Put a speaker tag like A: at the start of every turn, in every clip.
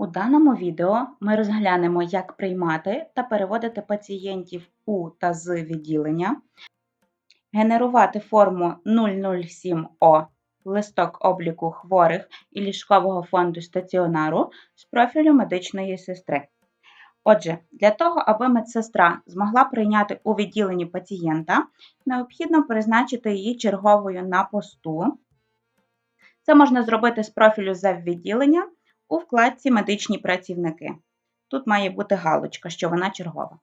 A: У даному відео ми розглянемо, як приймати та переводити пацієнтів у та з відділення, генерувати форму 007О листок обліку хворих і ліжкового фонду стаціонару з профілю медичної сестри. Отже, для того, аби медсестра змогла прийняти у відділенні пацієнта, необхідно призначити її черговою на посту. Це можна зробити з профілю заввідділення у вкладці Медичні працівники. Тут має бути галочка, що вона чергова.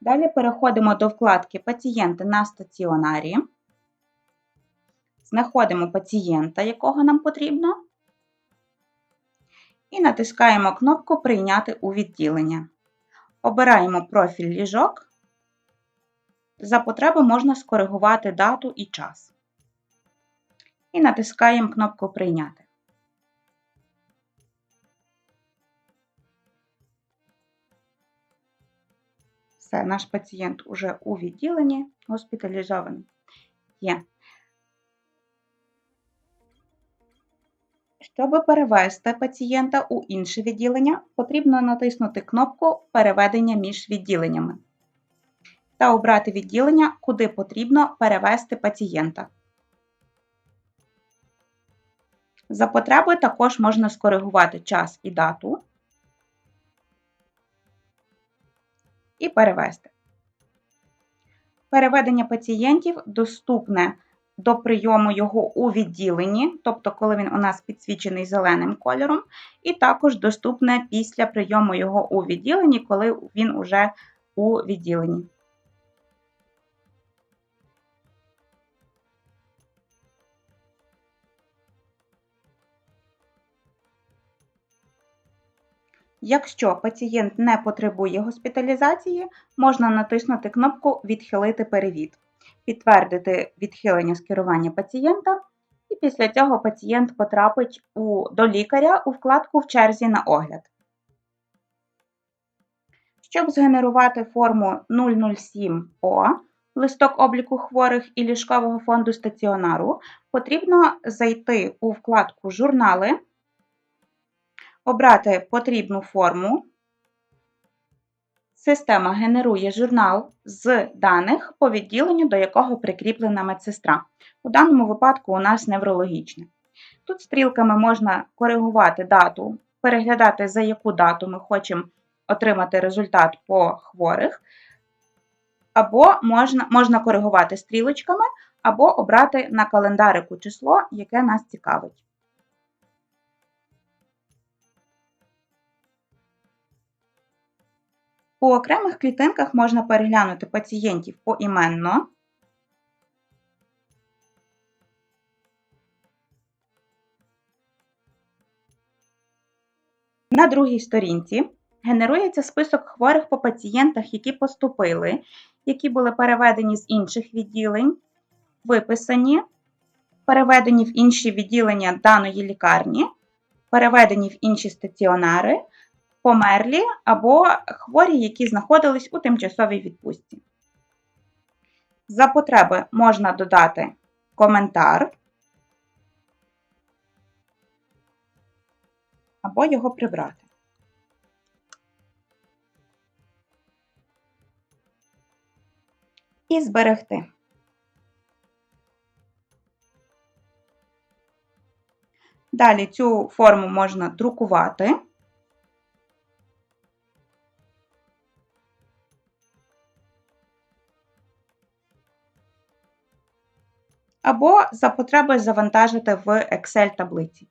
A: Далі переходимо до вкладки Пацієнти на стаціонарі. Знаходимо пацієнта, якого нам потрібно, і натискаємо кнопку Прийняти у відділення. Обираємо профіль ліжок. За потреби можна скоригувати дату і час. І натискаємо кнопку Прийняти. Все, наш пацієнт уже у відділенні госпіталізований. Є. Щоб перевести пацієнта у інше відділення, потрібно натиснути кнопку Переведення між відділеннями та обрати відділення, куди потрібно перевести пацієнта. За потреби також можна скоригувати час і дату перевести. Переведення пацієнтів доступне до прийому його у відділенні, тобто, коли він у нас підсвічений зеленим кольором, і також доступне після прийому його у відділенні, коли він уже у відділенні. Якщо пацієнт не потребує госпіталізації, можна натиснути кнопку Відхилити перевід, підтвердити відхилення скерування пацієнта, і після цього пацієнт потрапить у, до лікаря у вкладку В черзі на огляд. Щоб згенерувати форму 007О, листок обліку хворих і ліжкового фонду стаціонару, потрібно зайти у вкладку Журнали обрати потрібну форму. Система генерує журнал з даних по відділенню, до якого прикріплена медсестра. У даному випадку у нас неврологічне. Тут стрілками можна коригувати дату, переглядати, за яку дату ми хочемо отримати результат по хворих, або можна, можна коригувати стрілочками, або обрати на календарику число, яке нас цікавить. У окремих клітинках можна переглянути пацієнтів поіменно. На другій сторінці генерується список хворих по пацієнтах, які поступили, які були переведені з інших відділень, виписані, переведені в інші відділення даної лікарні, переведені в інші стаціонари померлі або хворі, які знаходились у тимчасовій відпустці. За потреби можна додати коментар або його прибрати. І зберегти. Далі цю форму можна друкувати. Або за потреби завантажити в Excel таблиці.